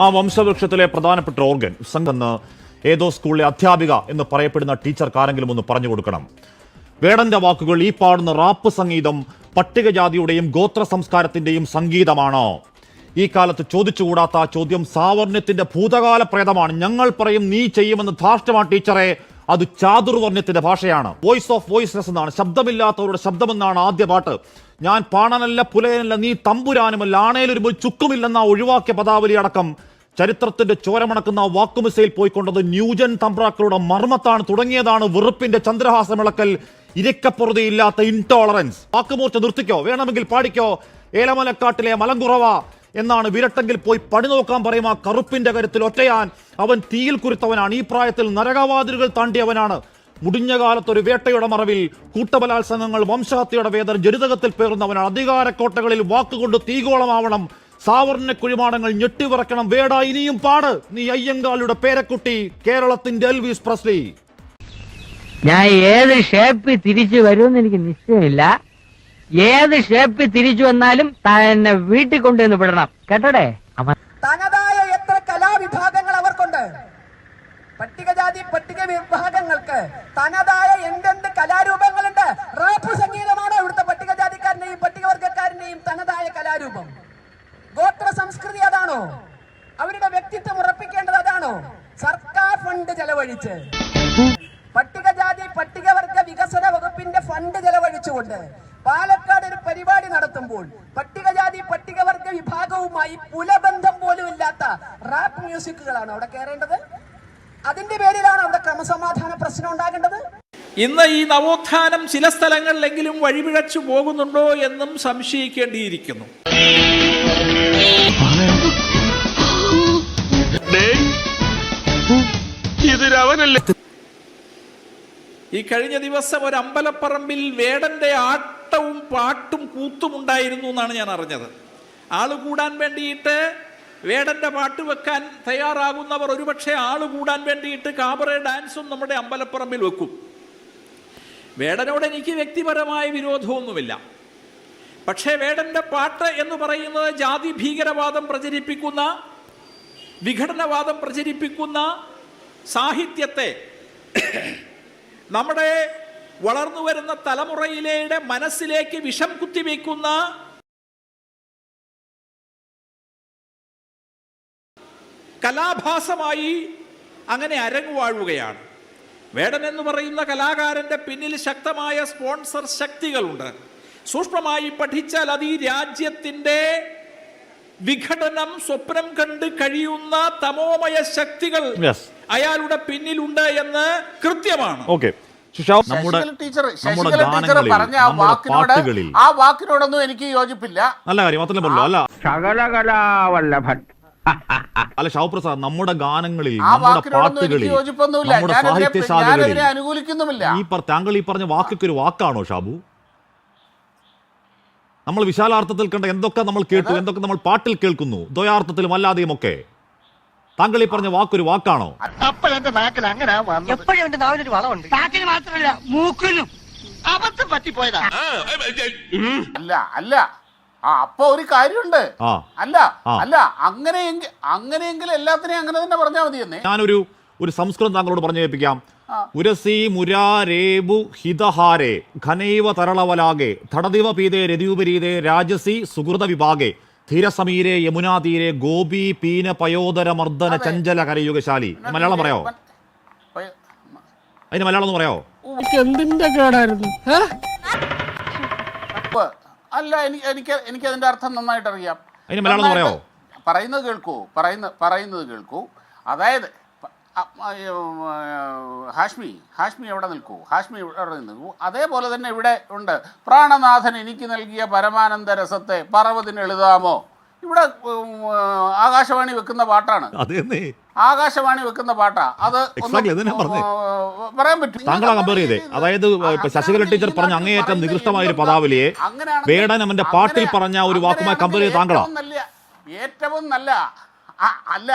ആ വംശവൃക്ഷത്തിലെ പ്രധാനപ്പെട്ട ഓർഗൻ സംഘെന്ന് ഏതോ സ്കൂളിലെ അധ്യാപിക എന്ന് പറയപ്പെടുന്ന ടീച്ചർക്ക് ആരെങ്കിലും ഒന്ന് പറഞ്ഞു കൊടുക്കണം. വേടന്റെ വാക്കുകൾ ഈ പാടുന്ന റാപ്പ് സംഗീതം പട്ടികജാതിയുടെയും ഗോത്ര സംസ്കാരത്തിന്റെയും സംഗീതമാണോ. ഈ കാലത്ത് ചോദിച്ചുകൂടാത്ത ചോദ്യം സാവർണ്യത്തിന്റെ ഭൂതകാല പ്രേതമാണ് ഞങ്ങൾ പറയും നീ ചെയ്യുമെന്ന് ധാർഷ്ടമാണ് ടീച്ചറെ അത് ചാതുർവർണത്തിന്റെ ഭാഷയാണ്. വോയിസ് ഓഫ് വോയിസ്ലെസ് എന്നാണ്. ശബ്ദമില്ലാത്തവരുടെ ശബ്ദമെന്നാണ് ആദ്യ പാട്ട്. ഞാൻ പാണനല്ല പുലയനല്ല നീ തമ്പുരാനുമല്ല ആണേലൊരു ചുക്കുമില്ലെന്ന ഒഴിവാക്കിയ പദാവലി അടക്കം ചരിത്രത്തിന്റെ ചോരമണക്കുന്ന വാക്കുമിസയിൽ പോയിക്കൊണ്ടത് ന്യൂജൻ തമ്പ്രാക്കളുടെ മർമ്മത്താണ്. തുടങ്ങിയതാണ് വെറുപ്പിന്റെ ചന്ദ്രഹാസമിളക്കൽ ഇരക്കപ്പുറതിയില്ലാത്ത ഇൻടോളറൻസ് വാക്കുമൂർച്ച നിർത്തിക്കോ? വേണമെങ്കിൽ പാടിക്കോ? ഏലമലക്കാട്ടിലെ മലങ്കുറവ എന്നാണ് വിരട്ടെങ്കിൽ പോയി പണി നോക്കാൻ പറയും ആ കറുപ്പിന്റെ കരുത്തിൽ ഒറ്റയാൻ അവൻ തീയിൽ കുരുത്തവനാണ്. ഈ പ്രായത്തിൽ നരകവാതിലുകൾ താണ്ടിയവനാണ്. മുടിഞ്ഞ കാലത്ത് ഒരു വേട്ടയുടെ മറവിൽ കൂട്ടബലാത്സംഗങ്ങൾ വംശഹത്യയുടെ വേദന ജനിതകത്തിൽ പേറുന്നവനാണ്. അധികാരക്കോട്ടകളിൽ വാക്കുകൊണ്ട് തീകോളമാവണം. സാവർണ കുഴിമാടങ്ങൾ ഞെട്ടിവിറക്കണം. വേട ഇനിയും പാട്. നീ അയ്യങ്കാളിയുടെ പേരക്കുട്ടി കേരളത്തിന്റെ എൽവിസ് പ്രസ്ലി. ഞാൻ ഏത് ഷേപ്പിൽ തിരിച്ചു വരുമെന്ന് എനിക്ക് നിശ്ചയമില്ല. ഏത് ഷേപ്പിൽ തിരിച്ചു വന്നാലും തന്നെ വീട്ടിൽ കൊണ്ടുവന്ന് വിടണം. കേട്ടോടെ? തനതായ എത്ര കലാവിഭാഗങ്ങൾ അവർക്കുണ്ട്. പട്ടികജാതി പട്ടിക വിഭാഗങ്ങൾക്ക് തനതായ എന്തെന്ത് കലാരൂപങ്ങളുണ്ട്? റാപ്പ് സംഗീതമാണ് ഇവിടുത്തെ പട്ടികജാതിക്കാരന്റെയും പട്ടികവർഗക്കാരന്റെയും തനതായ കലാരൂപം? ഗോത്ര സംസ്കൃതി അതാണോ? അവരുടെ വ്യക്തിത്വം ഉറപ്പിക്കേണ്ടത് അതാണോ? സർക്കാർ ഫണ്ട് ചെലവഴിച്ച്. പട്ടികജാതി പട്ടികവർഗ വികസന വകുപ്പിന്റെ ഫണ്ട് ചെലവഴിച്ചുകൊണ്ട് പാലക്കാട് ഒരു പരിപാടി നടത്തുമ്പോൾ പട്ടികജാതി പട്ടികവർഗ വിഭാഗവുമായി പുലബന്ധം പോലും ഇല്ലാത്ത റാപ്പ് മ്യൂസിക്കുകളാണ് അവിടെ കയറേണ്ടത് അതിന്റെ പേരിലാണ് അവിടെ ക്രമസമാധാന പ്രശ്നം ഉണ്ടാകേണ്ടത്. ഇന്ന് ഈ നവോത്ഥാനം ചില സ്ഥലങ്ങളിലെങ്കിലും വഴിപിഴച്ചു പോകുന്നുണ്ടോ എന്നും സംശയിക്കേണ്ടിയിരിക്കുന്നു. ഈ കഴിഞ്ഞ ദിവസം ഒരു അമ്പലപ്പറമ്പിൽ വേടന്റെ ആട്ടവും പാട്ടും കൂത്തും ഉണ്ടായിരുന്നു എന്നാണ് ഞാൻ അറിഞ്ഞത്. ആൾ കൂടാൻ വേണ്ടിയിട്ട് വേടന്റെ പാട്ട് വെക്കാൻ തയ്യാറാകുന്നവർ ഒരുപക്ഷെ ആൾ കൂടാൻ വേണ്ടിയിട്ട് കാബറെ ഡാൻസും നമ്മുടെ അമ്പലപ്പറമ്പിൽ വെക്കും. വേടനോട് എനിക്ക് വ്യക്തിപരമായ വിരോധമൊന്നുമില്ല. പക്ഷേ വേടന്റെ പാട്ട് എന്ന് പറയുന്നത് ജാതി ഭീകരവാദം പ്രചരിപ്പിക്കുന്ന വിഘടനവാദം പ്രചരിപ്പിക്കുന്ന സാഹിത്യത്തെ നമ്മുടെ വളർന്നു വരുന്ന തലമുറയിലെ മനസ്സിലേക്ക് വിഷം കുത്തിവെക്കുന്ന കലാഭാസമായി അങ്ങനെ അരങ്ങുവാഴുകയാണ് വേടൻ എന്ന് പറയുന്ന കലാകാരന്റെ പിന്നിൽ ശക്തമായ സ്പോൺസർ ശക്തികളുണ്ട് സൂക്ഷ്മമായി പഠിച്ചാൽ അത് ഈ രാജ്യത്തിന്റെ വിഘടനം സ്വപ്നം കണ്ട് കഴിയുന്ന തമോമയ ശക്തികൾ. അയാളുടെ പിന്നിലുണ്ട് എന്ന് കൃത്യമാണ്. ഓക്കെ നമ്മുടെ ടീച്ചർ നമ്മുടെ ശശികല ടീച്ചർ ഗാനങ്ങളിൽ പറഞ്ഞ ആ വാക്കിനോടൊന്നും എനിക്ക് യോജിപ്പില്ല. നല്ല കാര്യം മാത്രമല്ല പറഞ്ഞു അല്ല. ശകലകലാവല്ലഭൻ. അല്ല ഷാവുപ്രസാദ് നമ്മുടെ ഗാനങ്ങളിൽ നമ്മുടെ പാട്ടുകളിൽ യോജിപ്പൊന്നുമില്ല. നമ്മുടെ സാഹിത്യശാലകളിൽ അനുകൂലിക്കുന്നുമില്ല. ഈ പറ- താങ്കൾ ഈ പറഞ്ഞ വാക്കൊക്കെ ഒരു വാക്കാണോ ഷാബു നമ്മൾ വിശാലാർത്ഥത്തിൽ കണ്ട എന്തൊക്കെ നമ്മൾ കേട്ടു എന്തൊക്കെ നമ്മൾ പാട്ടിൽ കേൾക്കുന്നു ദ്വയാർത്ഥത്തിലും അല്ലാതെയും ഒക്കെ താങ്കൾ ഈ പറഞ്ഞ വാക്കൊരു വാക്കാണോ? എപ്പോഴും എന്റെ നാവിനൊരു വളമുണ്ട് കാറ്റിന് മാത്രമല്ല അബദ്ധം പറ്റിപ്പോയതാ. അല്ല അല്ല. ആ അപ്പൊ ഒരു കാര്യമുണ്ട്. അല്ല അല്ല അങ്ങനെയെങ്കിൽ അങ്ങനെയെങ്കിൽ എല്ലാത്തിനെയും അങ്ങനെ തന്നെ പറഞ്ഞാൽ മതി എന്നേ ഞാനൊരു ഒരു സംസ്കൃതം താങ്കളോട് പറഞ്ഞു കേൾപ്പിക്കാം. ഉരസി മുരാരേബു ഹിതഹാരേ ഘനൈവ തരളവലാകെ തടദിവ പീതേ രതിയുപരീതേ രാജസി സുഹൃത വിഭാഗേ. ധീരസമീരെ യമുനാതീരെ ഗോപി പീന പയോദര മർദ്ദന ചഞ്ചല കരയുഗശാലി. മലയാളം പറയോ അതിന് മലയാളം ഒന്ന് പറയോ കേടായിരുന്നു? അല്ല എനിക്ക് എനിക്ക് എനിക്ക് അതിന്റെ അർത്ഥം നന്നായിട്ട് അറിയാം അതിന് മലയാളം പറയോ പറയുന്നത് കേൾക്കൂ. പറയുന്ന പറയുന്നത് കേൾക്കൂ. അതായത് ഹാഷ്മി ഹാഷ്മി എവിടെ നിൽക്കൂ? ഹാഷ്മി എവിടെ നിൽക്കൂ? അതേപോലെ തന്നെ ഇവിടെ ഉണ്ട്. പ്രാണനാഥൻ എനിക്ക് നൽകിയ പരമാനന്ദ രസത്തെ പറവതിന് എഴുതാമോ? ഇവിടെ ആകാശവാണി വെക്കുന്ന പാട്ടാണ്. ആകാശവാണി വെക്കുന്ന പാട്ടാ. അത്. പറയാൻ പറ്റും. താങ്കളാ കമ്പയർ ചെയ്തേ. അതായത് ശശികല ടീച്ചർ പറഞ്ഞ അങ്ങേയറ്റം നികൃഷ്ടമായ ഒരു പദാവലിയെ വേടൻ അവന്റെ പാട്ടിൽ പറഞ്ഞ ഒരു വാക്കുമായി കമ്പയർ ചെയ്ത് താങ്കളാ. ഏറ്റവും നല്ല അല്ല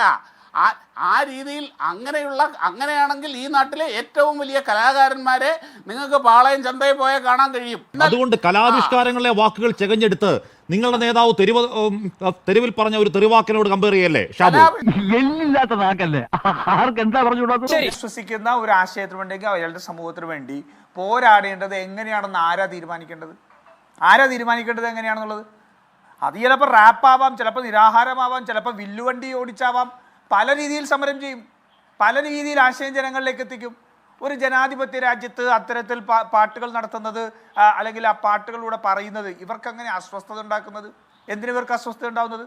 ആ- ആ രീതിയിൽ അങ്ങനെയുള്ള അങ്ങനെയാണെങ്കിൽ ഈ നാട്ടിലെ ഏറ്റവും വലിയ കലാകാരന്മാരെ നിങ്ങൾക്ക് പാളയം ചന്തയിൽ പോയാൽ കാണാൻ കഴിയും. അതുകൊണ്ട് കലാവിഷ്കാരങ്ങളെ വാക്കുകൾ ചെകഞ്ഞെടുത്ത് നിങ്ങളുടെ നേതാവ് തെരുവ് തെരുവിൽ പറഞ്ഞ ഒരു തെരുവാക്കിനോട് കമ്പയർ ചെയ്യല്ലേ? വിശ്വസിക്കുന്ന ഒരു ആശയത്തിന് വേണ്ടി അയാളുടെ സമൂഹത്തിന് വേണ്ടി പോരാടേണ്ടത് എങ്ങനെയാണെന്ന് ആരാ തീരുമാനിക്കേണ്ടത്? ആരാ തീരുമാനിക്കേണ്ടത് എങ്ങനെയാണെന്നുള്ളത്? അത് ചിലപ്പോൾ റാപ്പാവാം ചിലപ്പോൾ നിരാഹാരമാവാം ചിലപ്പോൾ വില്ലുവണ്ടി ഓടിച്ചാവാം. പല രീതിയിൽ സമരം ചെയ്യും. പല രീതിയിൽ ആശയം ജനങ്ങളിലേക്ക് എത്തിക്കും. ഒരു ജനാധിപത്യ രാജ്യത്ത് അത്തരത്തിൽ പാട്ടുകൾ നടത്തുന്നത് അല്ലെങ്കിൽ ആ പാട്ടുകളിലൂടെ പറയുന്നത് ഇവർക്കങ്ങനെ അസ്വസ്ഥത ഉണ്ടാക്കുന്നത്? എന്തിനു ഇവർക്ക് അസ്വസ്ഥത ഉണ്ടാകുന്നത്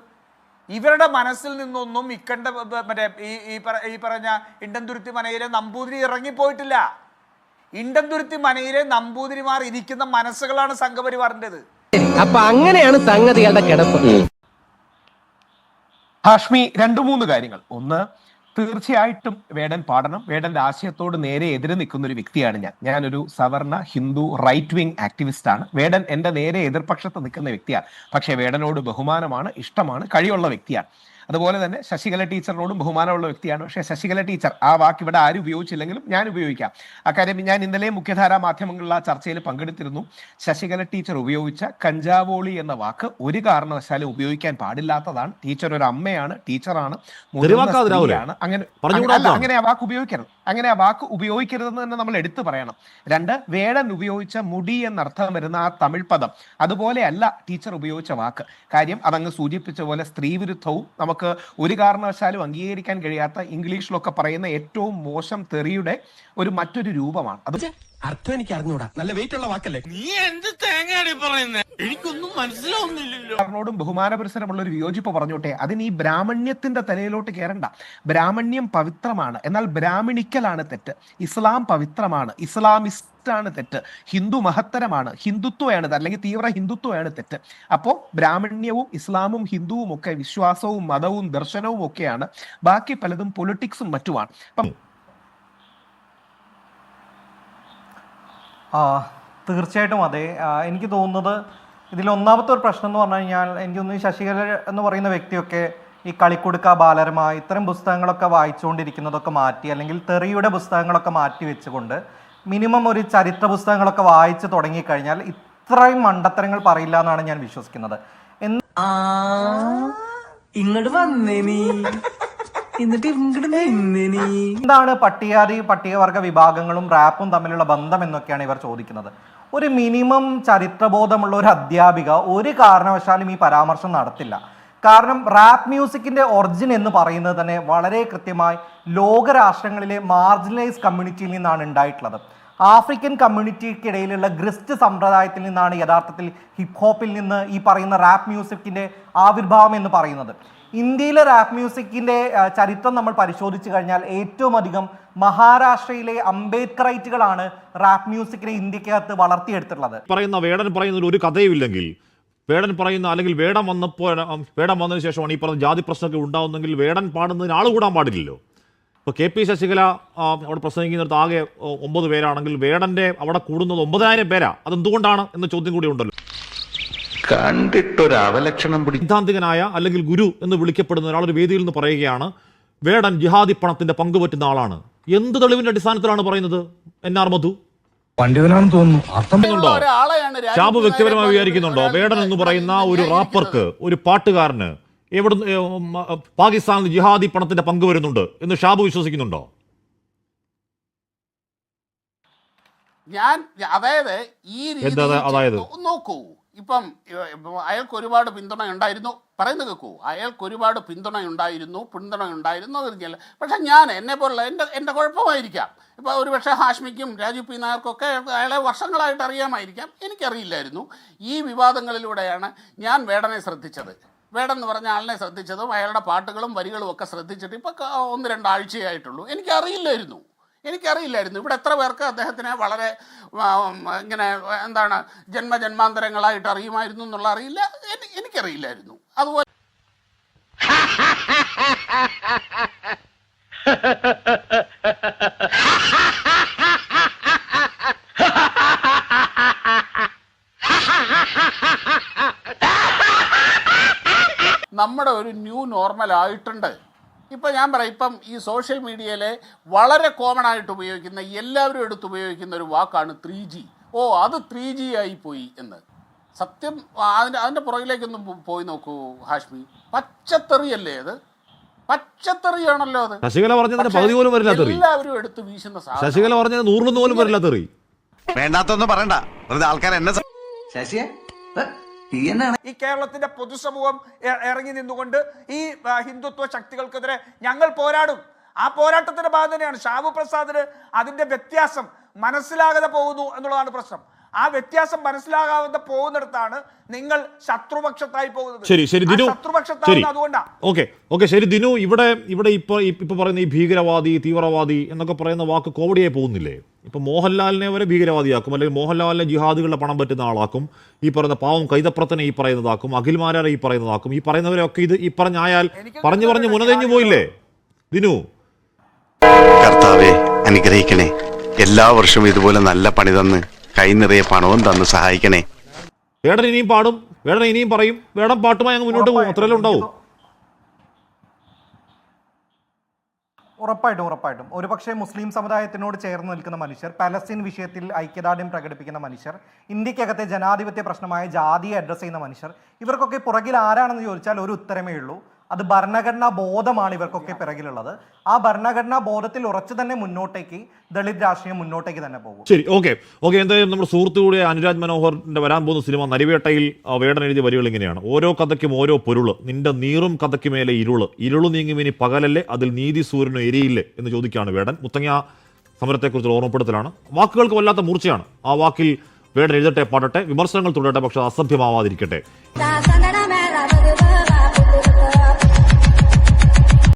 ഇവരുടെ മനസ്സിൽ നിന്നൊന്നും ഇക്കണ്ട മറ്റേ ഈ ഈ പറഞ്ഞ ഇണ്ടംതുരുത്തി മനയിലെ നമ്പൂതിരി ഇറങ്ങിപ്പോയിട്ടില്ല. ഇണ്ടംതുരുത്തി മനയിലെ നമ്പൂതിരിമാർ ഇരിക്കുന്ന മനസ്സുകളാണ് സംഘപരിവാറിന്റെത്. അപ്പൊ അങ്ങനെയാണ് സംഗതികളുടെ കിടപ്പ്. ഹാഷ്മി രണ്ടു മൂന്ന് കാര്യങ്ങൾ. ഒന്ന് തീർച്ചയായിട്ടും വേടൻ പാടണം. വേടന്റെ ആശയത്തോട് നേരെ എതിരെ നിൽക്കുന്ന ഒരു വ്യക്തിയാണ് ഞാൻ. ഞാനൊരു സവർണ ഹിന്ദു റൈറ്റ് വിങ് ആക്ടിവിസ്റ്റ് ആണ്. വേടൻ എന്റെ നേരെ എതിർപക്ഷത്ത് നിൽക്കുന്ന വ്യക്തിയാണ്. പക്ഷേ വേടനോട് ബഹുമാനമാണ് ഇഷ്ടമാണ് കഴിയുള്ള വ്യക്തിയാണ്. അതുപോലെ തന്നെ ശശികല ടീച്ചറിനോടും ബഹുമാനമുള്ള വ്യക്തിയാണ്. പക്ഷേ ശശികല ടീച്ചർ ആ വാക്ക് ഇവിടെ ആരും ഉപയോഗിച്ചില്ലെങ്കിലും ഞാൻ ഉപയോഗിക്കാം. അക്കാര്യം ഞാൻ ഇന്നലെ മുഖ്യധാരാ മാധ്യമങ്ങളിൽ ആ ചർച്ചയിൽ പങ്കെടുത്തിരുന്നു. ശശികല ടീച്ചർ ഉപയോഗിച്ച കഞ്ചാവോളി എന്ന വാക്ക് ഒരു കാരണവശാലും ഉപയോഗിക്കാൻ പാടില്ലാത്തതാണ്. ടീച്ചർ ഒരു അമ്മയാണ് ടീച്ചറാണ്. അങ്ങനെ അങ്ങനെ ആ വാക്ക് ഉപയോഗിക്കരുത്. അങ്ങനെ ആ വാക്ക് ഉപയോഗിക്കരുതെന്ന് തന്നെ നമ്മൾ എടുത്തു പറയണം. രണ്ട് വേടൻ ഉപയോഗിച്ച മുടി എന്നർത്ഥം വരുന്ന ആ തമിഴ് പദം അതുപോലെയല്ല ടീച്ചർ ഉപയോഗിച്ച വാക്ക്. കാര്യം അതങ്ങ് സൂചിപ്പിച്ച പോലെ സ്ത്രീവിരുദ്ധവും നമുക്ക് ഒരു കാരണവശാലും അംഗീകരിക്കാൻ കഴിയാത്ത ഇംഗ്ലീഷിലൊക്കെ പറയുന്ന ഏറ്റവും മോശം തെറിയുടെ ഒരു മറ്റൊരു രൂപമാണ്. അത് അർത്ഥം എനിക്ക് അറിഞ്ഞൂടാ. നല്ല വെയിറ്റ് ഉള്ള വാക്കല്ലേ? നീ എന്ത് തേങ്ങയാണ് പറയുന്നത് എനിക്കൊന്നും മനസ്സിലാവുന്നില്ലല്ലോ. ോടും ബഹുമാനപുരസരമുള്ള ഒരു വിയോജിപ്പ് പറഞ്ഞോട്ടെ. അതിന് ഈ ബ്രാഹ്മണ്യത്തിന്റെ തലയിലോട്ട് കയറണ്ട ബ്രാഹ്മണ്യം പവിത്രമാണ്. എന്നാൽ ബ്രാഹ്മണിക്കലാണ് തെറ്റ്. ഇസ്ലാം പവിത്രമാണ്. ഇസ്ലാമിസ്റ്റ് ആണ് തെറ്റ്. ഹിന്ദു മഹത്തരമാണ്. ഹിന്ദുത്വമാണ് അല്ലെങ്കിൽ തീവ്ര ഹിന്ദുത്വമാണ് തെറ്റ്. അപ്പോ ബ്രാഹ്മണ്യവും ഇസ്ലാമും ഹിന്ദുവും ഒക്കെ വിശ്വാസവും മതവും ദർശനവും ഒക്കെയാണ്. ബാക്കി പലതും പൊളിറ്റിക്സും മറ്റുമാണ്. അപ്പം തീർച്ചയായിട്ടും അതെ. എനിക്ക് തോന്നുന്നത് ഇതിൽ ഒന്നാമത്തെ ഒരു പ്രശ്നം എന്ന് പറഞ്ഞു കഴിഞ്ഞാൽ എനിക്ക് തോന്നുന്നു ശശികല എന്ന് പറയുന്ന വ്യക്തിയൊക്കെ ഈ കളിക്കൊടുക്ക ബാലരമ ഇത്തരം പുസ്തകങ്ങളൊക്കെ വായിച്ചുകൊണ്ടിരിക്കുന്നതൊക്കെ മാറ്റി അല്ലെങ്കിൽ തെറിയുടെ പുസ്തകങ്ങളൊക്കെ മാറ്റി വെച്ചുകൊണ്ട് മിനിമം ഒരു ചരിത്ര പുസ്തകങ്ങളൊക്കെ വായിച്ച് തുടങ്ങിക്കഴിഞ്ഞാൽ ഇത്രയും മണ്ടത്തരങ്ങൾ പറയില്ല എന്നാണ് ഞാൻ വിശ്വസിക്കുന്നത്. എന്ന് ഇങ്ങോട്ട് വന്നേ നീ. എന്നിട്ട് എന്താണ് പട്ടികാതി പട്ടികവർഗ വിഭാഗങ്ങളും റാപ്പും തമ്മിലുള്ള ബന്ധം എന്നൊക്കെയാണ് ഇവർ ചോദിക്കുന്നത്. ഒരു മിനിമം ചരിത്രബോധമുള്ള ഒരു അധ്യാപിക ഒരു കാരണവശാലും ഈ പരാമർശം നടത്തില്ല. കാരണം റാപ്പ് മ്യൂസിക്കിന്റെ ഒറിജിൻ എന്ന് പറയുന്നത് തന്നെ വളരെ കൃത്യമായി ലോകരാഷ്ട്രങ്ങളിലെ മാർജിനലൈസ് കമ്മ്യൂണിറ്റിയിൽ നിന്നാണ് ഉണ്ടായിട്ടുള്ളത്. ആഫ്രിക്കൻ കമ്മ്യൂണിറ്റിക്കിടയിലുള്ള ഗ്രിസ്റ്റ് സമ്പ്രദായത്തിൽ നിന്നാണ് യഥാർത്ഥത്തിൽ ഹിപ്ഹോപ്പിൽ നിന്ന് ഈ പറയുന്ന റാപ്പ് മ്യൂസിക്കിന്റെ ആവിർഭാവം എന്ന് പറയുന്നത്. ഇന്ത്യയിലെ റാപ്പ് മ്യൂസിക്കിന്റെ ചരിത്രം നമ്മൾ പരിശോധിച്ചു കഴിഞ്ഞാൽ ഏറ്റവും അധികം മഹാരാഷ്ട്രയിലെ അംബേദ്കറൈറ്റുകളാണ് റാപ്പ് മ്യൂസിക്കിനെ ഇന്ത്യക്കകത്ത് വളർത്തിയെടുത്തിട്ടുള്ളത്. പറയുന്ന വേടൻ പറയുന്നതിൽ ഒരു കഥയുമില്ലെങ്കിൽ വേടൻ പറയുന്ന അല്ലെങ്കിൽ വേടം വന്നപ്പോൾ വേടം വന്നതിന് ശേഷമാണ് ഈ പറഞ്ഞ ജാതി പ്രശ്നമൊക്കെ ഉണ്ടാവുന്നെങ്കിൽ വേടൻ പാടുന്നതിന് ആൾ കൂടാൻ പാടില്ലല്ലോ. ഇപ്പോൾ കെ പി ശശികല അവിടെ പ്രസംഗിക്കുന്നിടത്ത് ആകെ ഒമ്പത് പേരാണെങ്കിൽ വേടന്റെ അവിടെ കൂടുന്നത് ഒമ്പതിനായിരം പേരാ. അതെന്തുകൊണ്ടാണ് എന്ന ചോദ്യം കൂടി ഉണ്ടല്ലോ. കണ്ടിട്ടൊരു അവലക്ഷണം പിടി സിദ്ധാന്തികനായ അല്ലെങ്കിൽ ഗുരു എന്ന് വിളിക്കപ്പെടുന്ന ഒരാൾ ഒരു വേദിയിൽ നിന്ന് പറയുകയാണ് വേടൻ ജിഹാദി പണത്തിന്റെ പങ്കുപറ്റുന്ന ആളാണ്. എന്ത് തെളിവിന്റെ അടിസ്ഥാനത്തിലാണ് പറയുന്നത്? N R Madhu. പണ്ഡിതനാണെന്ന് തോന്നുന്നു. അർത്ഥം ഉണ്ടോ? ഒരാളെയാണ് ഷാബു വ്യക്തിപരമായി വിചാരിക്കുന്നുണ്ടോ? വേടൻ എന്ന് പറയുന്ന ഒരു റാപ്പർക്ക് ഒരു പാട്ടുകാരന് എവിടെ പാകിസ്ഥാനിൽ ജിഹാദി പണത്തിന്റെ പങ്ക് വരുന്നുണ്ട് എന്ന് ഷാബു വിശ്വസിക്കുന്നുണ്ടോ? ഞാൻ അതായത് ഈ രീതി അതായത്? നോക്കൂ. ഇപ്പം അയാൾക്ക് ഒരുപാട് പിന്തുണ ഉണ്ടായിരുന്നു. പറയുന്നത് കേൾക്കൂ അയാൾക്ക് ഒരുപാട് പിന്തുണ ഉണ്ടായിരുന്നു പിന്തുണ ഉണ്ടായിരുന്നു അതിരിക്കില്ല പക്ഷെ ഞാൻ എന്നെ പോലുള്ള എന്റെ എന്റെ കുഴപ്പമായിരിക്കാം. ഇപ്പോൾ ഒരു പക്ഷേ ഹാഷ്മിക്കും രാജീവ് പി നായർക്കൊക്കെ അയാളെ വർഷങ്ങളായിട്ട് അറിയാമായിരിക്കാം. എനിക്കറിയില്ലായിരുന്നു. ഈ വിവാദങ്ങളിലൂടെയാണ് ഞാൻ വേടനെ ശ്രദ്ധിച്ചത്. വേടെന്ന് പറഞ്ഞ ആളിനെ ശ്രദ്ധിച്ചതും അയാളുടെ പാട്ടുകളും വരികളും ഒക്കെ ശ്രദ്ധിച്ചിട്ട് ഇപ്പോൾ ഒന്ന് രണ്ടാഴ്ചയായിട്ടുള്ളൂ എനിക്കറിയില്ലായിരുന്നു. എനിക്കറിയില്ലായിരുന്നു. ഇവിടെ എത്ര പേർക്ക് അദ്ദേഹത്തിനെ വളരെ ഇങ്ങനെ എന്താണ് ജന്മജന്മാന്തരങ്ങളായിട്ട് അറിയുമായിരുന്നു എന്നുള്ള അറിയില്ല. എനി- എനിക്കറിയില്ലായിരുന്നു. അതുപോലെ നമ്മുടെ ഒരു ന്യൂ നോർമൽ ആയിട്ടുണ്ട്. ഇപ്പം ഞാൻ പറയാം ഇപ്പം ഈ സോഷ്യൽ മീഡിയയിലെ വളരെ കോമൺ ആയിട്ട് ഉപയോഗിക്കുന്ന എല്ലാവരും എടുത്ത് ഉപയോഗിക്കുന്ന ഒരു വാക്കാണ് ത്രീ ജി ഓ അത് ത്രീ ജി ആയി പോയി എന്ന്. സത്യം അതിന്റെ അതിന്റെ അതിന്റെ പുറകിലേക്കൊന്നും പോയി നോക്കൂ ഹാഷ്മി. പച്ചത്തെറിയല്ലേ അത്? പച്ചത്തെറിയാണല്ലോ അത്. ശശികല പറഞ്ഞതിന്റെ പകുതി പോലും വരില്ല എല്ലാവരും എടുത്ത് വീശുന്ന സാധനം. ശശികല പറഞ്ഞത് നൂറിലൊന്നും പോലും വരില്ല തെറി. വേണ്ടാത്തൊന്നും പറയണ്ട. ആൾക്കാർ എന്നെ ശശിയെ? ഈ കേരളത്തിന്റെ പൊതുസമൂഹം ഇറങ്ങി നിന്നുകൊണ്ട് ഈ ഹിന്ദുത്വ ശക്തികൾക്കെതിരെ ഞങ്ങൾ പോരാടും. ആ പോരാട്ടത്തിന്റെ ഭാഗം തന്നെയാണ്. ഷാബു പ്രസാദിന് അതിന്റെ വ്യത്യാസം മനസ്സിലാകാതെ പോകുന്നു എന്നുള്ളതാണ് പ്രശ്നം. ആ വ്യത്യാസം മനസ്സിലാകാതെ പോകുന്നിടത്താണ് നിങ്ങൾ ശത്രുപക്ഷത്തായി പോകുന്നത്. ശരി ശരി ദിനു ശരി. അതുകൊണ്ടാണ് ഓക്കെ ഓക്കെ ശരി ദിനു ഇവിടെ ഇവിടെ ഇപ്പൊ ഇപ്പൊ പറയുന്ന ഈ ഭീകരവാദി തീവ്രവാദി എന്നൊക്കെ പറയുന്ന വാക്ക് കോവടിയായി പോകുന്നില്ലേ? ഇപ്പൊ മോഹൻലാലിനെ വരെ ഭീകരവാദിയാക്കും അല്ലെങ്കിൽ മോഹൻലാലിനെ ജിഹാദികളുടെ പണം പറ്റുന്ന ആളാക്കും ഈ പറയുന്ന പാവം കൈതപ്രത്തനെ ഈ പറയുന്നതാക്കും അഖിൽമാരാരെ ഈ പറയുന്നതാക്കും ഈ പറയുന്നവരൊക്കെ ഇത് ഈ പറഞ്ഞായാൽ പറഞ്ഞു പറഞ്ഞ് മുനതെഞ്ഞു പോയില്ലേ? ദിനു. കർത്താവെ അനുഗ്രഹിക്കണേ. എല്ലാ വർഷവും ഇതുപോലെ നല്ല പണി തന്ന് കൈ നിറയെ പണവും തന്ന് സഹായിക്കണേ. വേടൻ ഇനിയും പാടും. വേടൻ ഇനിയും പറയും. വേടൻ പാട്ടുമായി അങ്ങ് മുന്നോട്ട് പോകും. അത്രയല്ലേ ഉണ്ടാവും. ഉറപ്പായിട്ടും ഉറപ്പായിട്ടും. ഒരുപക്ഷെ മുസ്ലിം സമുദായത്തിനോട് ചേർന്ന് നിൽക്കുന്ന മനുഷ്യർ പലസ്തീൻ വിഷയത്തിൽ ഐക്യദാർഢ്യം പ്രകടിപ്പിക്കുന്ന മനുഷ്യർ ഇന്ത്യക്കകത്തെ ജനാധിപത്യ പ്രശ്നമായ ജാതിയെ അഡ്രസ്സ് ചെയ്യുന്ന മനുഷ്യർ ഇവർക്കൊക്കെ പുറകിൽ ആരാണെന്ന് ചോദിച്ചാൽ ഒരു ഉത്തരമേ ഉള്ളൂ. അത് ഭരണഘടനാ ബോധമാണ് ഇവർക്കൊക്കെ പിറകിലുള്ളത്. ആ ഭരണഘടനാ ബോധത്തിൽ ഉറച്ചു തന്നെ മുന്നോട്ടേക്ക് ദളിത് രാഷ്ട്രീയം മുന്നോട്ടേക്ക് തന്നെ പോകും. ശരി ഓക്കെ. ഓക്കെ എന്തായാലും നമ്മുടെ സുഹൃത്തു കൂടെ അനുരാജ് മനോഹറിന്റെ വരാൻ പോകുന്ന സിനിമ നരിവേട്ടയിൽ വേടൻ എഴുതിയ വരികൾ ഇങ്ങനെയാണ്. ഓരോ കഥയ്ക്കും ഓരോ പൊരുൾ. നിന്റെ നീറും കഥയ്ക്ക് മേലെ ഇരുൾ. ഇരുളു നീങ്ങും ഇനി പകലല്ലേ? അതിൽ നീതി സൂര്യനും എരിയില്ലേ? എന്ന് ചോദിക്കുകയാണ് വേടൻ. മുത്തങ്ങ സമരത്തെക്കുറിച്ചുള്ള ഓർമ്മപ്പെടുത്തലാണ്. വാക്കുകൾക്ക് വല്ലാത്ത മൂർച്ചയാണ്. ആ വാക്കിൽ വേടൻ എഴുതട്ടെ പാടട്ടെ വിമർശനങ്ങൾ തുടരട്ടെ പക്ഷെ അസഭ്യമാവാതിരിക്കട്ടെ.